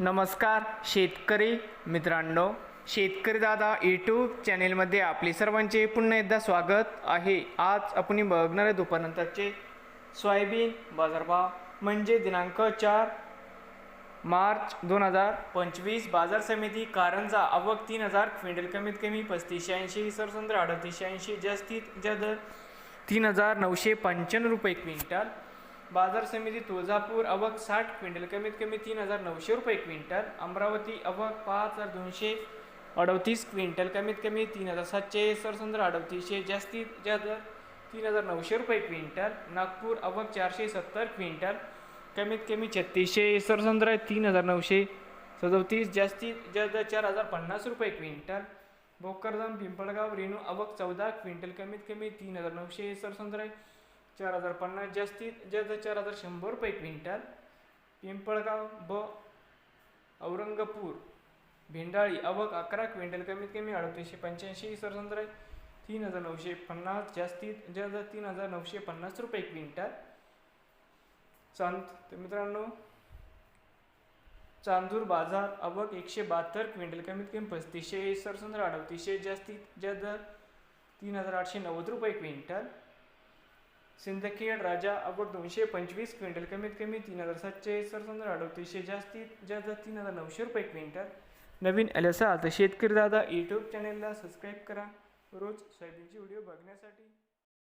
नमस्कार शेतकरी मित्रांनो. शेतकरी दादा यूट्यूब चॅनेलमध्ये आपले सर्वांचे पुन्हा एकदा स्वागत आहे. आज आपण बघणार आहे दुपारनंतरचे सोयाबीन बाजारभाव म्हणजे दिनांक चार मार्च दोन हजार पंचवीस बाजार समिती कारंजा आवक तीन हजार क्विंटल कमीत कमी पस्तीसशे ऐंशी सरसंद्र अडतीसशे ऐंशी जास्तीत जास्त तीन हजार नऊशे पंच्याण्णव रुपये क्विंटल. बाजार समिती तुळजापूर अवक साठ क्विंटल कमीत कमी तीन हजार नऊशे रुपये क्विंटल. अमरावती अवक पाच हजार दोनशे अडतीस क्विंटल कमीत कमी तीन हजार सातशे. सरसंद्र अडतीसशे जास्तीत जास्त तीन हजार नऊशे रुपये क्विंटल. नागपूर अवक चारशे सत्तर क्विंटल कमीत कमी छत्तीसशे. सरसंद्र तीन हजार नऊशे सदोतीस जास्तीत जास्त चार हजार पन्नास रुपये क्विंटल. भोकरदम पिंपळगाव रेणू अवक चौदा क्विंटल कमीत कमी तीन हजार नऊशे. सरसंद्र चार हजार पन्नास जास्तीत जास्त चार हजार शंभर रुपये क्विंटल. पिंपळगाव ब औरंगपूर भेंडाळी अवक अकरा क्विंटल कमीत कमी अडतीसशे पंच्याऐंशी सरसंद्र तीन हजार नऊशे पन्नास जास्तीत जास्त तीन हजार नऊशे पन्नास रुपये क्विंटल. चांद तर मित्रांनो चांदूर बाजार अवक एकशे बहात्तर क्विंटल कमीत कमी पस्तीसशे सरसंद्र अडतीसशे जास्तीत जास्त तीन हजार आठशे नव्वद रुपये क्विंटल. सिंदखेड राजा अवक दोनशे पंचवीस क्विंटल कमीत कमी तीन हजार सातशे सरसंद्र अडतीसशे जास्तीत जास्त तीन हजार नऊशे रुपये क्विंटल. नवीन आले असाल तर शेतकरी दादा यूट्यूब चॅनेलला सबस्क्राईब करा. रोज सोयाबीनचे व्हिडिओ बघण्यासाठी.